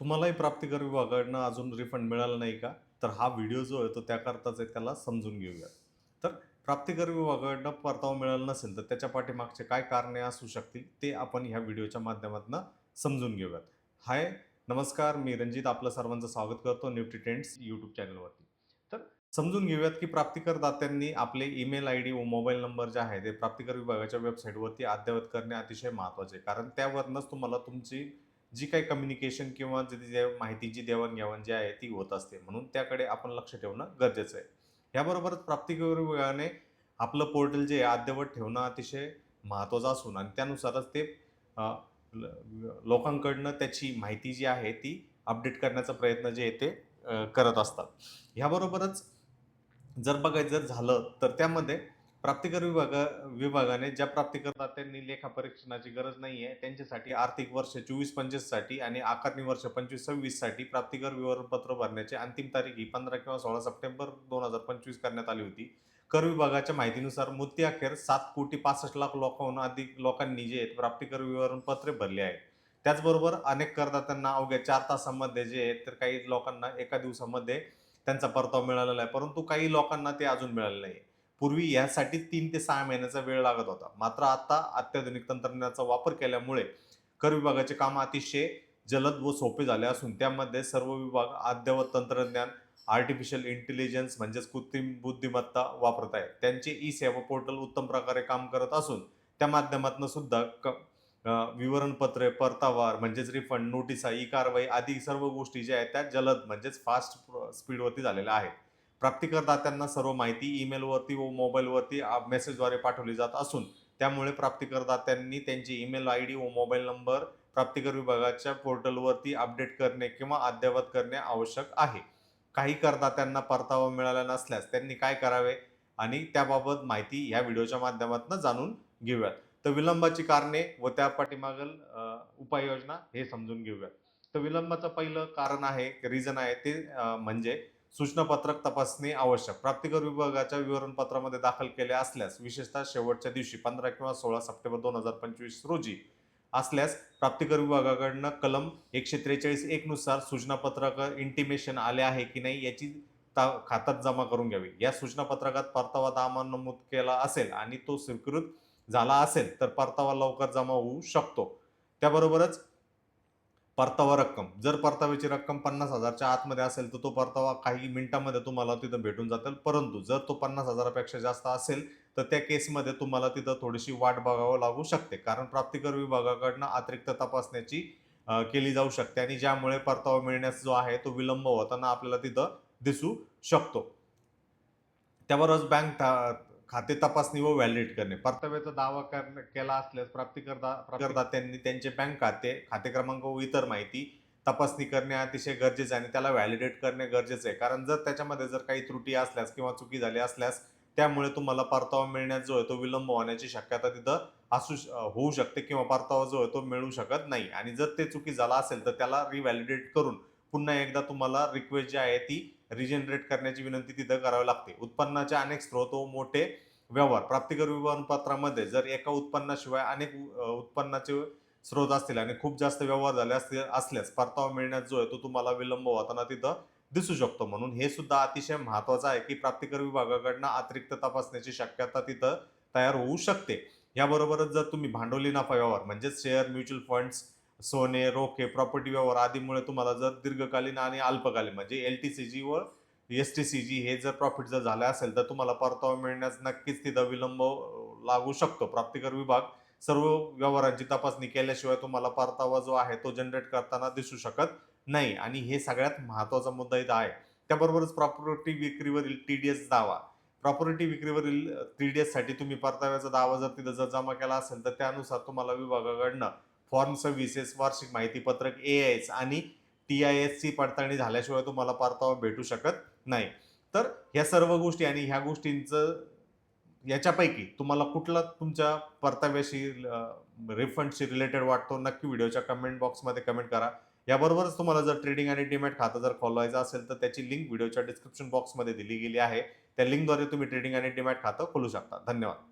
तुम्हालाही प्राप्तिकर विभागाकडनं अजून रिफंड मिळाला नाही का? तर हा व्हिडिओ जो आहे तो त्याकरताच आहे त्याला समजून घेऊया. तर प्राप्तिकर विभागाकडनं परतावा मिळाला नसेल तर त्याच्या पाठीमागचे काय कारणे असू शकतील ते आपण ह्या व्हिडिओच्या माध्यमातून समजून घेऊयात. हाय नमस्कार मी रंजित आपलं सर्वांचं स्वागत करतो न्यूट्री ट्रेंड्स यूट्यूब चॅनलवरती तर समजून घेऊयात की प्राप्तिकर दात्यांनी आपले ईमेल आय डी व मोबाईल नंबर जे आहे ते प्राप्तिकर विभागाच्या वेबसाईटवरती अद्ययावत करणे अतिशय महत्त्वाचे आहे. कारण त्यावरनंच तुम्हाला तुमची जी काही कम्युनिकेशन किंवा जी जी माहितीची देवाणघेवाण जी आहे ती होत असते म्हणून त्याकडे आपण लक्ष ठेवणं गरजेचं आहे. याबरोबरच प्राप्तिकर विभागाने आपलं पोर्टल जे आहे अद्ययावत ठेवणं अतिशय महत्त्वाचं असून आणि त्यानुसारच ते ल- लोकांकडनं त्याची माहिती जी आहे ती अपडेट करण्याचा प्रयत्न जे आहे ते करत असतात. ह्याबरोबरच जर बघायचं जर झालं तर त्यामध्ये प्राप्तिकर विभागा विभागाने ज्या प्राप्तिकरदात्यांनी लेखापरीक्षणाची लेखा परीक्षणाची गरज नाही आहे त्यांच्यासाठी आर्थिक वर्ष चोवीस पंचवीससाठी आणि आकारणी वर्ष पंचवीस सव्वीससाठी प्राप्तिकर विवरणपत्र भरण्याची अंतिम तारीख ही पंधरा किंवा सोळा सप्टेंबर दोन हजार पंचवीस करण्यात आली होती. कर विभागाच्या माहितीनुसार मुद्दे अखेर सात कोटी पासष्ट लाख लोकांहून अधिक लोकांनी जे आहेत प्राप्तिकर विवरणपत्रे भरले आहेत. त्याचबरोबर अनेक करदात्यांना अवघ्या चार तासांमध्ये जे आहेत तर काही लोकांना एका दिवसामध्ये त्यांचा परतावा मिळालेला आहे परंतु काही लोकांना ते अजून मिळालेलं नाही पूर्वी यासाठी तीन ते सहा महिन्याचा वेळ लागत होता. मात्र आता अत्याधुनिक तंत्रज्ञानाचा वापर केल्यामुळे कर विभागाचे काम अतिशय जलद व सोपे झाले असून त्यामध्ये सर्व विभाग अद्ययावत तंत्रज्ञान आर्टिफिशियल इंटेलिजन्स म्हणजेच कृत्रिम बुद्धिमत्ता वापरत आहेत. त्यांचे ई सेवा पोर्टल उत्तम प्रकारे काम करत असून त्या माध्यमातून सुद्धा क विवरणपत्रे परतावार म्हणजेच रिफंड नोटिसा ई कारवाई आदी सर्व गोष्टी ज्या आहेत त्या जलद म्हणजेच फास्ट स्पीडवरती झालेल्या आहेत. प्राप्तिकरदात्यांना सर्व माहिती ईमेलवरती व मोबाईलवरती मेसेजद्वारे पाठवली जात असून त्यामुळे प्राप्तिकरदात्यांनी त्यांची ईमेल आय डी व मोबाईल नंबर प्राप्तिकर विभागाच्या पोर्टलवरती अपडेट करणे किंवा अद्ययावत करणे आवश्यक आहे. काही करदात्यांना परतावा मिळाला नसल्यास त्यांनी काय करावे? आणि त्याबाबत माहिती या व्हिडिओच्या माध्यमातून जाणून घेऊयात. तर विलंबाची कारणे व त्या पाठीमागल उपाययोजना हे समजून घेऊयात. तर विलंबाचं पहिलं कारण आहे रिझन आहे ते म्हणजे सूचनापत्रक तपासणी आवश्यक. प्राप्तिकर विभागाच्या विवरणपत्रामध्ये दाखल केले असल्यास विशेषतः शेवटच्या दिवशी पंधरा किंवा सोळा सप्टेंबर दोन हजार पंचवीस रोजी असल्यास प्राप्तिकर विभागाकडनं कलम एकशे त्रेचाळीस एकनुसार सूचनापत्रक इंटिमेशन आले आहे की नाही याची ता खात्यात जमा करून घ्यावी. या सूचनापत्रकात परतावा दामा नमूद केला असेल आणि तो स्वीकृत झाला असेल तर परतावा लवकर जमा होऊ शकतो. त्याबरोबरच परतावा रक्कम. जर परताव्याची रक्कम पन्नास हजारच्या आतमध्ये असेल तर तो परतावा काही मिनिटांमध्ये तुम्हाला तिथं भेटून जातील. परंतु जर तो पन्नास हजारापेक्षा जास्त असेल तर त्या केसमध्ये तुम्हाला तिथं थोडीशी वाट बघावं लागू शकते. कारण प्राप्तिकर विभागाकडनं अतिरिक्त तपासण्याची केली जाऊ शकते आणि ज्यामुळे परतावा मिळण्यास जो आहे तो विलंब होताना आपल्याला तिथं दिसू शकतो. त्यावरच बँक खाते तपासणी व व्हॅलिडेट करणे. परताव्याचा दावा करणे केला असल्यास प्राप्तिकर प्राप्तिकरदात्यांनी त्यांचे बँक खाते खाते क्रमांक व इतर माहिती तपासणी करणे अतिशय गरजेचे आहे आणि त्याला व्हॅलिडेट करणे गरजेचे आहे. कारण जर त्याच्यामध्ये जर काही त्रुटी असल्यास किंवा चुकी झाली असल्यास त्यामुळे तुम्हाला परतावा मिळण्यात जो आहे तो विलंब होण्याची शक्यता तिथं असू श- होऊ शकते किंवा परतावा जो आहे तो मिळू शकत नाही. आणि जर ते चुकी झाला असेल तर त्याला रिव्हॅलिडेट करून पुन्हा एकदा तुम्हाला रिक्वेस्ट जी आहे ती रिजनरेट करण्याची विनंती तिथं करावी लागते. उत्पन्नाचे अनेक स्रोत व मोठे व्यवहार. प्राप्तिकर विवरणपत्रामध्ये जर एका उत्पन्नाशिवाय अनेक उत्पन्नाचे स्रोत असतील आणि खूप जास्त व्यवहार झाले असतील असल्यास परतावा मिळण्यात जो आहे तो तुम्हाला विलंब होताना तिथं दिसू शकतो. म्हणून हे सुद्धा अतिशय महत्वाचं आहे की प्राप्तिकर विभागाकडनं अतिरिक्त तपासण्याची शक्यता तिथं तयार होऊ शकते. याबरोबरच जर तुम्ही भांडवली नफा व्यवहार म्हणजेच शेअर म्युच्युअल फंड्स सोने रोखे प्रॉपर्टी व्यवहार आदीमुळे तुम्हाला जर दीर्घकालीन आणि अल्पकालीन म्हणजे एल टी सी जी व एस टी सी जी हे जर प्रॉफिट जर झाले असेल तर तुम्हाला परतावा मिळण्यास नक्कीच तिथं विलंब लागू शकतो. प्राप्तिकर विभाग सर्व व्यवहारांची तपासणी केल्याशिवाय तुम्हाला परतावा जो आहे तो जनरेट करताना दिसू शकत नाही. आणि हे सगळ्यात महत्त्वाचा मुद्दा इथं आहे. त्याबरोबरच प्रॉपर्टी विक्रीवरील टी डी एस दावा. प्रॉपर्टी विक्रीवरील टी डी एससाठी तुम्ही परताव्याचा दावा जर तिथं जर जमा केला असेल तर त्यानुसार तुम्हाला विभागाकडनं फॉर्म सव्हिसेस वार्षिक माहितीपत्रक ए एस आणि टी आय एसची पडताळणी झाल्याशिवाय तुम्हाला परतावा भेटू शकत नाही. तर ह्या सर्व गोष्टी आणि ह्या गोष्टींचं याच्यापैकी तुम्हाला कुठला तुमच्या परताव्याशी रिफंडशी रिलेटेड वाटतो नक्की व्हिडिओच्या कमेंट बॉक्समध्ये कमेंट करा. याबरोबरच तुम्हाला जर ट्रेडिंग आणि डीमॅट खातं जर खोलवायचं असेल तर त्याची लिंक व्हिडिओच्या डिस्क्रिप्शन बॉक्समध्ये दिली गेली आहे. त्या लिंकद्वारे तुम्ही ट्रेडिंग आणि डीमॅट खातं खोलू शकता. धन्यवाद.